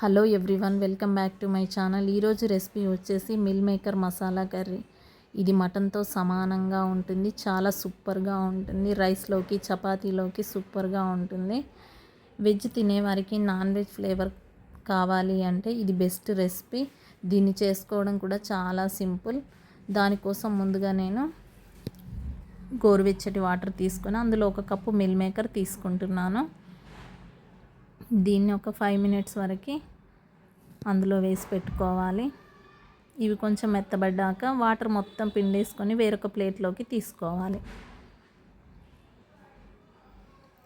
Hello everyone welcome back to my channel. ఈరోజు recipe వచ్చేసి meal maker masala curry. ఇది మటన్తో సమానంగా ఉంటుంది చాలా సూపర్గా ఉంటుంది. రైస్లోకి చపాతీలోకి సూపర్గా ఉంటుంది. వెజ్ తినేవారికి నాన్ వెజ్ ఫ్లేవర్ కావాలి అంటే ఇది బెస్ట్ రెసిపీ. దీన్ని చేసుకోవడం కూడా చాలా సింపుల్. దానికోసం ముందుగా నేను గోరువెచ్చటి వాటర్ తీసుకొని అందులో ఒక కప్పు మిల్ మేకర్ తీసుకుంటున్నాను. దీన్ని ఒక ఫైవ్ మినిట్స్ వరకు అందులో వేసి పెట్టుకోవాలి. ఇవి కొంచెం మెత్తబడ్డాక వాటర్ మొత్తం పిండేసుకొని వేరొక ప్లేట్లోకి తీసుకోవాలి.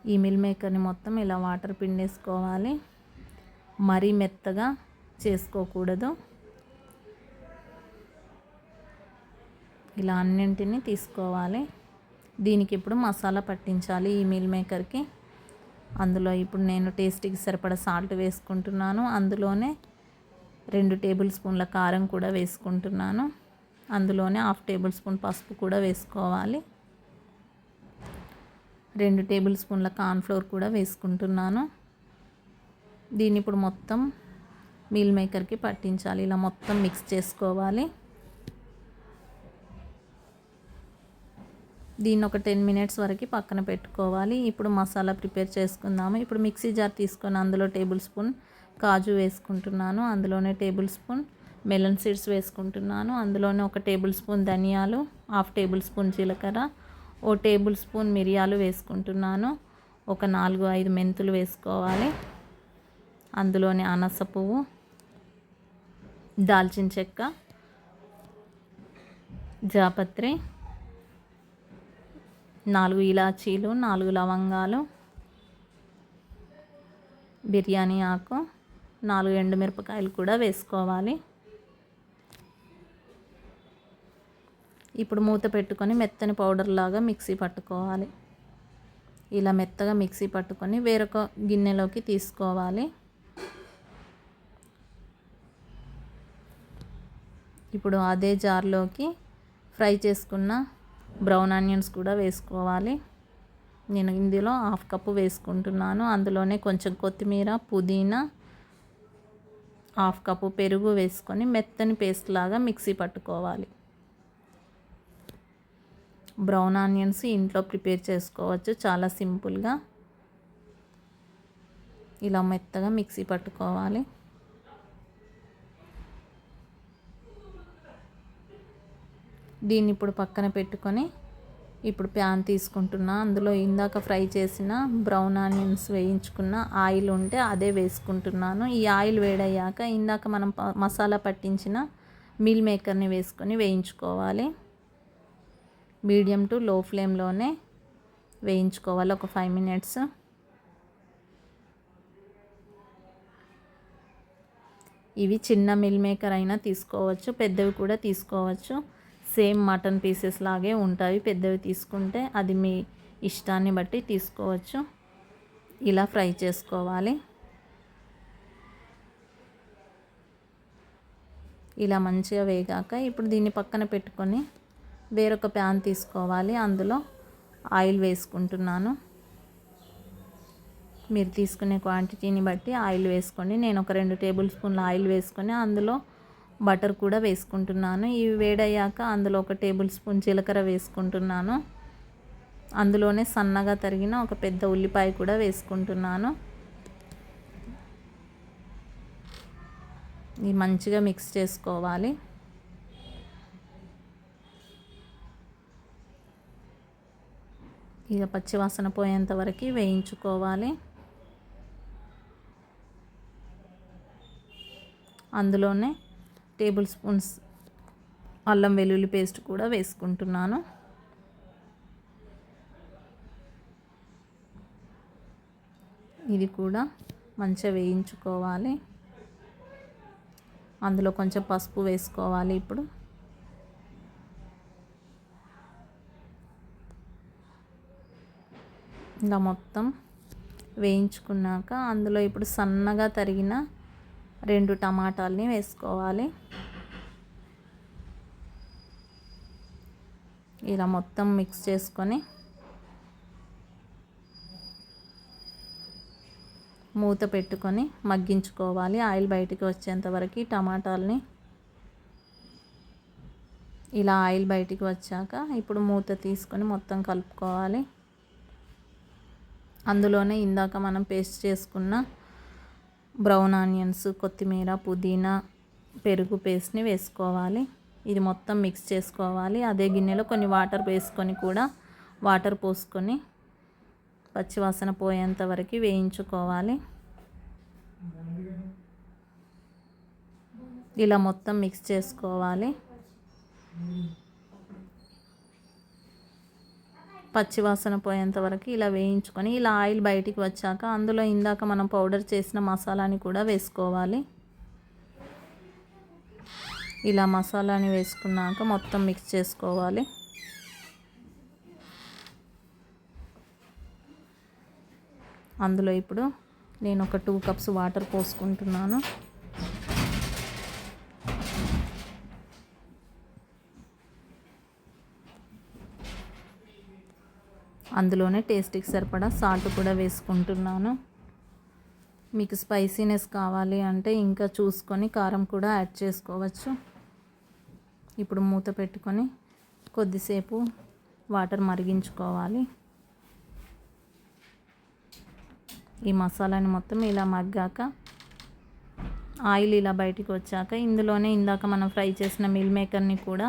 ఈ మిల్ మేకర్ని మొత్తం ఇలా వాటర్ పిండేసుకోవాలి. మరీ మెత్తగా చేసుకోకూడదు. ఇలా అన్నింటినీ తీసుకోవాలి. దీనికి ఇప్పుడు మసాలా పట్టించాలి ఈ మిల్ మేకర్కి అందులో ఇప్పుడు నేను టేస్ట్కి సరిపడా సాల్ట్ వేసుకుంటున్నాను. అందులోనే రెండు టేబుల్ స్పూన్ల కారం కూడా వేసుకుంటున్నాను. అందులోనే హాఫ్ టేబుల్ స్పూన్ పసుపు కూడా వేసుకోవాలి. రెండు టేబుల్ స్పూన్ల కార్న్ఫ్లోర్ కూడా వేసుకుంటున్నాను. దీన్ని ఇప్పుడు మొత్తం మీల్ మేకర్కి పట్టించాలి. ఇలా మొత్తం మిక్స్ చేసుకోవాలి. దీన్ని ఒక టెన్ మినిట్స్ వరకు పక్కన పెట్టుకోవాలి. ఇప్పుడు మసాలా ప్రిపేర్ చేసుకుందాము. ఇప్పుడు మిక్సీ జార్ తీసుకొని అందులో టేబుల్ స్పూన్ కాజు వేసుకుంటున్నాను. అందులోనే టేబుల్ స్పూన్ మెలన్ సీడ్స్ వేసుకుంటున్నాను. అందులోనే ఒక టేబుల్ స్పూన్ ధనియాలు హాఫ్ టేబుల్ స్పూన్ జీలకర్ర ఓ టేబుల్ స్పూన్ మిరియాలు వేసుకుంటున్నాను. ఒక నాలుగు ఐదు మెంతులు వేసుకోవాలి. అందులోనే అనస పువ్వు దాల్చిన చెక్క జాపత్రి నాలుగు ఇలాచీలు నాలుగు లవంగాలు బిర్యానీ ఆకు నాలుగు ఎండుమిరపకాయలు కూడా వేసుకోవాలి. ఇప్పుడు మూత పెట్టుకొని మెత్తని పౌడర్ లాగా మిక్సీ పట్టుకోవాలి. ఇలా మెత్తగా మిక్సీ పట్టుకొని వేరొక గిన్నెలోకి తీసుకోవాలి. ఇప్పుడు అదే జార్లోకి ఫ్రై చేసుకున్న బ్రౌన్ ఆనియన్స్ కూడా వేసుకోవాలి. నేను ఇందులో హాఫ్ కప్పు వేసుకుంటున్నాను. అందులోనే కొంచెం కొత్తిమీర పుదీనా హాఫ్ కప్పు పెరుగు వేసుకొని మెత్తని పేస్ట్ లాగా మిక్సీ పట్టుకోవాలి. బ్రౌన్ ఆనియన్స్ ఇంట్లో ప్రిపేర్ చేసుకోవచ్చు. చాలా సింపుల్గా. ఇలా మెత్తగా మిక్సీ పట్టుకోవాలి. దీన్ని ఇప్పుడు పక్కన పెట్టుకొని ఇప్పుడు ప్యాన్ తీసుకుంటున్నా. అందులో ఇందాక ఫ్రై చేసిన బ్రౌన్ ఆనియన్స్ వేయించుకున్న ఆయిల్ ఉంటే అదే వేసుకుంటున్నాను. ఈ ఆయిల్ వేడయ్యాక ఇందాక మనం మసాలా పట్టించిన మీల్ మేకర్ని వేసుకొని వేయించుకోవాలి. మీడియం టు లో ఫ్లేమ్లోనే వేయించుకోవాలి ఒక ఫైవ్ మినిట్స్. ఇవి చిన్న మిల్ మేకర్ అయినా తీసుకోవచ్చు పెద్దవి కూడా తీసుకోవచ్చు. సేమ్ మటన్ పీసెస్ లాగే ఉంటాయి. పెద్దవి తీసుకుంటే అది మీ ఇష్టాన్ని బట్టి తీసుకోవచ్చు. ఇలా ఫ్రై చేసుకోవాలి. ఇలా మంచిగా వేగాక ఇప్పుడు దీన్ని పక్కన పెట్టుకొని వేరొక ప్యాన్ తీసుకోవాలి. అందులో ఆయిల్ వేసుకుంటున్నాను. మీరు తీసుకునే క్వాంటిటీని బట్టి ఆయిల్ వేసుకోండి. నేను ఒక రెండు టేబుల్ స్పూన్ల ఆయిల్ వేసుకొని అందులో బటర్ కూడా వేసుకుంటున్నాను. ఇవి వేడయ్యాక అందులో ఒక టేబుల్ స్పూన్ జీలకర్ర వేసుకుంటున్నాను. అందులోనే సన్నగా తరిగిన ఒక పెద్ద ఉల్లిపాయ కూడా వేసుకుంటున్నాను. ఇది మంచిగా మిక్స్ చేసుకోవాలి. ఇక పచ్చివాసన పోయేంత వరకు వేయించుకోవాలి. అందులోనే టేబుల్ స్పూన్స్ అల్లం వెల్లుల్లి పేస్ట్ కూడా వేసుకుంటున్నాను. ఇది కూడా మంచిగా వేయించుకోవాలి. అందులో కొంచెం పసుపు వేసుకోవాలి ఇప్పుడు. ఇలా మొత్తం వేయించుకున్నాక అందులో ఇప్పుడు సన్నగా తరిగిన రెండు టమాటాలని వేసుకోవాలి. ఇలా మొత్తం మిక్స్ చేసుకొని మూత పెట్టుకొని మగ్గించుకోవాలి. ఆయిల్ బయటికి వచ్చేంత వరకు టమాటాలని ఇలా ఆయిల్ బయటికి వచ్చాక ఇప్పుడు మూత తీసుకొని మొత్తం కలుపుకోవాలి. అందులోనే ఇందాక మనం పేస్ట్ చేసుకున్న బ్రౌన్ ఆనియన్స్ కొత్తిమీర పుదీనా పెరుగు పేస్ట్ని వేసుకోవాలి. ఇది మొత్తం మిక్స్ చేసుకోవాలి. అదే గిన్నెలో కొన్ని వాటర్ వేసుకొని కూడా వాటర్ పోసుకొని పచ్చివాసన పోయేంత వరకు వేయించుకోవాలి. ఇలా మొత్తం మిక్స్ చేసుకోవాలి. పచ్చివాసన పోయేంత వరకు ఇలా వేయించుకొని ఇలా ఆయిల్ బయటికి వచ్చాక అందులో ఇందాక మనం పౌడర్ చేసిన మసాలాని కూడా వేసుకోవాలి. ఇలా మసాలాని వేసుకున్నాక మొత్తం మిక్స్ చేసుకోవాలి. అందులో ఇప్పుడు నేను ఒక టూ కప్స్ వాటర్ పోసుకుంటున్నాను. అందులోనే టేస్ట్కి సరిపడా సాల్ట్ కూడా వేసుకుంటున్నాను. మీకు స్పైసీనెస్ కావాలి అంటే ఇంకా చూసుకొని కారం కూడా యాడ్ చేసుకోవచ్చు. ఇప్పుడు మూత పెట్టుకొని కొద్దిసేపు వాటర్ మరిగించుకోవాలి. ఈ మసాలాని మొత్తం ఇలా మగ్గాక ఆయిల్ ఇలా బయటికి వచ్చాక ఇందులోనే ఇందాక మనం ఫ్రై చేసిన మిల్ మేకర్ని కూడా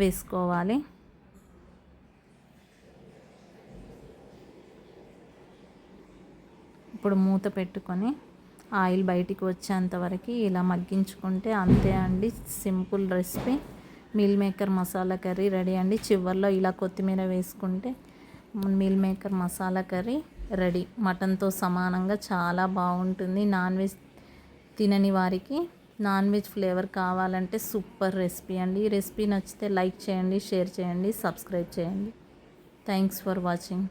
వేసుకోవాలి. ఇప్పుడు మూత పెట్టుకొని ఆయిల్ బయటికి వచ్చేంత వరకు ఇలా మగ్గించుకుంటే అంతే అండి. Simple recipe. Meal maker masala curry ready అండి. చివరిలో ఇలా కొత్తిమీర వేసుకుంటే meal maker masala curry ready. మటన్తో సమానంగా చాలా బాగుంటుంది. నాన్ వెజ్ తినని వారికి నాన్ వెజ్ ఫ్లేవర్ కావాలంటే సూపర్ రెసిపీ అండి. ఈ రెసిపీ నచ్చితే లైక్ చేయండి షేర్ చేయండి సబ్స్క్రైబ్ చేయండి. Thanks for watching.